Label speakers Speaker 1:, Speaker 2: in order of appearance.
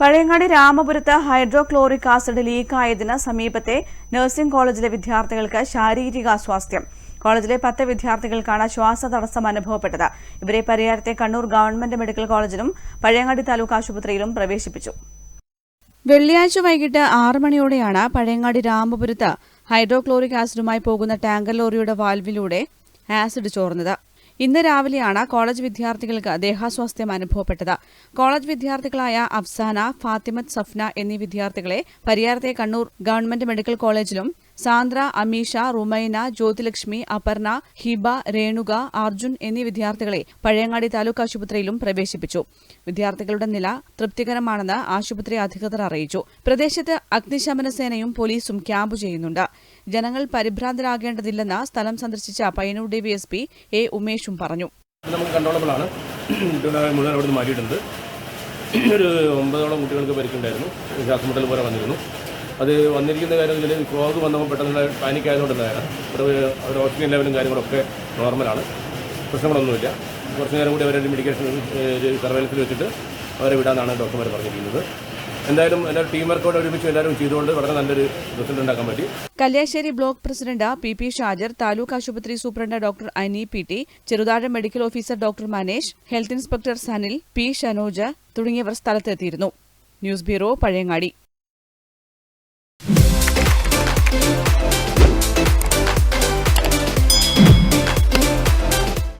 Speaker 1: പഴയങ്ങാടി രാമപുരത്ത് hydrochloric acid ലീക്കായതിന് സമീപത്തെ നഴ്സിംഗ് കോളേജിലെ വിദ്യാർത്ഥികൾക്ക് ശാരീരികാസ്വാസ്ഥ്യം. കോളേജിലെ പത്ത് വിദ്യാർത്ഥികൾക്കാണ് ശ്വാസ തടസ്സം അനുഭവപ്പെട്ടത്. ഇവരെ പരിയാരത്തെ കണ്ണൂർ ഗവൺമെന്റ് മെഡിക്കൽ കോളേജിലും പഴയങ്ങാടി താലൂക്ക് ആശുപത്രിയിലും പ്രവേശിപ്പിച്ചു. വെള്ളിയാഴ്ച വൈകിട്ട് ആറ് മണിയോടെയാണ് പഴയങ്ങാടി രാമപുരത്ത് ഹൈഡ്രോക്ലോറിക് ആസിഡുമായി പോകുന്ന ടാങ്കർ ലോറിയുടെ വാൽവിലൂടെ ആസിഡ് ചോർന്നത്. ഇന്ന് രാവിലെയാണ് കോളേജ് വിദ്യാർത്ഥികൾക്ക് ദേഹാസ്വാസ്ഥ്യം അനുഭവപ്പെട്ടത്. കോളേജ് വിദ്യാർത്ഥികളായ അഫ്സാന ഫാത്തിമത്ത് സഫ്ന എന്നീ വിദ്യാർത്ഥികളെ പരിയാരത്തെ കണ്ണൂർ ഗവൺമെന്റ് മെഡിക്കൽ കോളേജിലും സാന്ദ്ര അമീഷ റുമൈന ജ്യോതിലക്ഷ്മി അപർണ ഹിബ രേണുക അർജുൻ എന്നീ വിദ്യാർത്ഥികളെ പഴയങ്ങാടി താലൂക്ക് ആശുപത്രിയിലും പ്രവേശിപ്പിച്ചു. വിദ്യാർത്ഥികളുടെ നില തൃപ്തികരമാണെന്ന് ആശുപത്രി അധികൃതർ അറിയിച്ചു. പ്രദേശത്ത് അഗ്നിശമന സേനയും പോലീസും ക്യാമ്പ് ചെയ്യുന്നുണ്ട്. ജനങ്ങൾ പരിഭ്രാന്തരാകേണ്ടതില്ലെന്ന് സ്ഥലം സന്ദർശിച്ച പയ്യന്നൂർ ഡിവിഎസ്പി എ ഉമേഷും പറഞ്ഞു.
Speaker 2: ആണ്. ഒരു ഒമ്പതോളം കുട്ടികൾക്ക് പരിക്കുണ്ടായിരുന്നു. ശ്വാസമുട്ടൽ പോലെ വന്നിരുന്നു. അത് വന്നിരിക്കുന്ന കാര്യം ഇതിൽ ഫ്രോഗ് വന്നപ്പോൾ പെട്ടെന്ന് പാനിക് ആയതുകൊണ്ടുള്ളതാണ് അവർ ഓക്സിജൻ ലെവലും കാര്യങ്ങളൊക്കെ നോർമലാണ് പ്രശ്നങ്ങളൊന്നുമില്ല. കുറച്ച് നേരം കൂടി അവരുടെ മെഡിക്കേഷൻ സർവേലൻസിൽ വെച്ചിട്ട് അവരെ വിടാനാണ് ഡോക്ടർമാർ പറഞ്ഞിരിക്കുന്നത്. എന്തായാലും എല്ലാവരും ടീം വർക്കോടെ ഒരുമിച്ച് എല്ലാവരും ചെയ്തുകൊണ്ട് വളരെ നല്ലൊരു റിസൾട്ട് ഉണ്ടാക്കാൻ പറ്റി.
Speaker 1: Kalliasseri block president P P Shajar taluk ആശുപത്രി superintendent doctor Ani P T Cheruthazham medical officer doctor Manesh health inspector Sanil P Shanoj തുടങ്ങിയവർ സ്ഥലത്തെത്തിയിരുന്നു. News bureau Pazhayangadi.